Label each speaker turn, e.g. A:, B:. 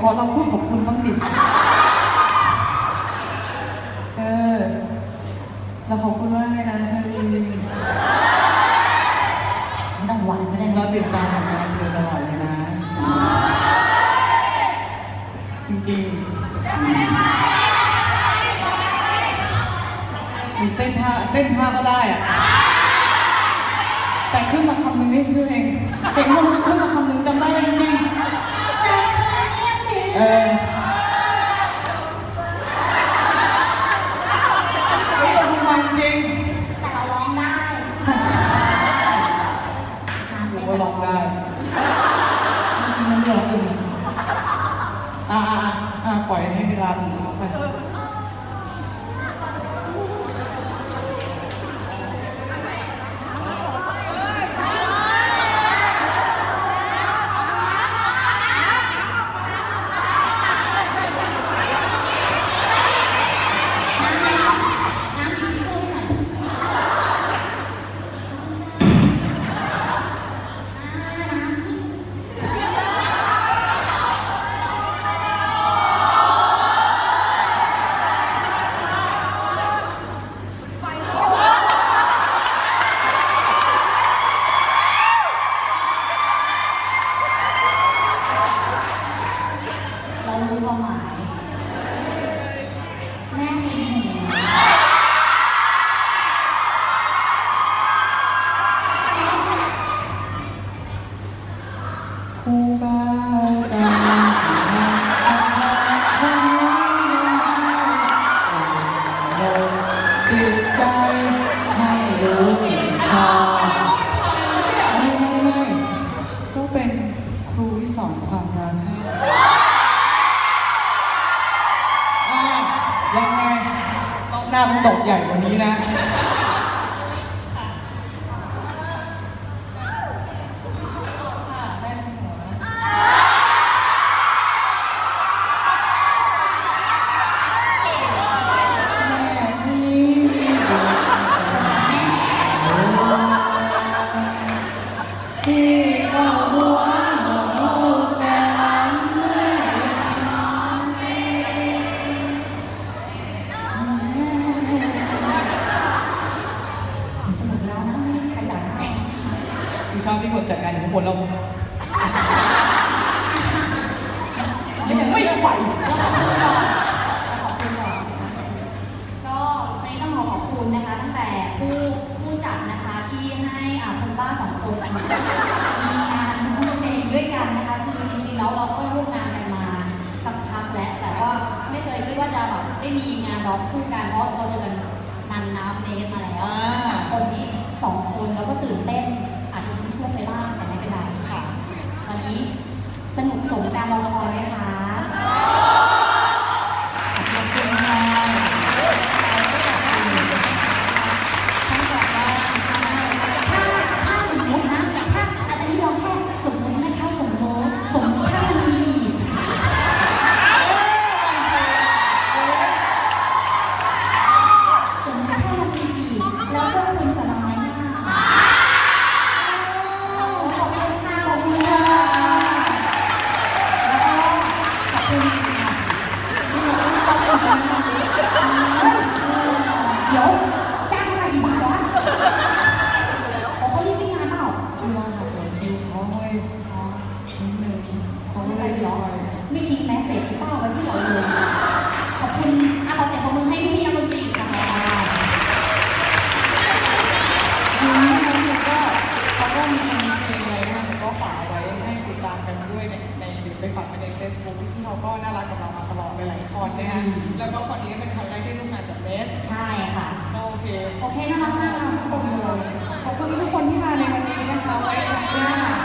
A: ขอเราพูดขอบคุณบ้างดิเออเราขอบคุณมากเลยนะชาลี
B: ไม่ต้องหวังไม่ได้
A: เราติดตามผลงานเธอตลอดเลยนะ จริงๆมีเต้นท่าเต้นท่าก็ได้อะแต่ขึ้นมาคำหนึ่งนี่ชื่อเพลงเพลงมันขึ้นมาคำหนึ่งจำได้จริง
B: นี้
A: กล้าต้งดอกใหญ่กว่านี้นะ คือชอบที่คนจัดงานอยู่ข้างบนเรายังไม่ไหว
B: แล้วขอบคุณก่อนแล้วขอบคุณก่อนก็วันนี้ต้องขอขอบคุณนะคะ ตั้งแต่ผู้ผู้จัดนะคะที่ให้อ่าคุณป้าสองคนมีงานร้องเพลงด้วยกันนะคะคือจริงๆแล้วเราก็ร่วมงานกันมาสักพักแล้วแต่ว่าไม่เคยคิดว่าจะแบบได้มีงานร้องคู่กันเพราะเราเจอกันนานน้ำเมตรมาแล้ว
A: อ่า
B: สามคนนี้สองคนแล้วก็ตื่นเต้น อาจจะทิ้งช่วงไปบ้างแต่ไม่เป็นไร
A: ค่ะ
B: วันนี้สนุกสมการรอคอยไหมคะ
A: ไป
B: ไม่ทิ้งแมสเซจที่ป้าไว้ที่เราเลยขอบคุณอะขอเสียงปรบมือให้พี่ๆนักดนตรีอีกครั้งแล้ว
A: จริงๆแล้วเนี่ยก็เขาก็มีเพลงเพลงอะไรนะคะผมก็ฝากไว้ให้ติดตามกันด้วยในในหรือไปฝากไปใน Facebook พี่เขาก็น่ารักกับเรามาตลอดหลายๆคนนะคะแล้วก็คนนี้ก็เป็นครั้งแรกที่ร่วมงานกับเนส
B: ใช่ค่ะ
A: ก็โอเค
B: โอเคน่ารักมากทุกคนเลย
A: ขอบคุณทุกคนที่มาในวันนี้นะคะไว้ครั้งหน้า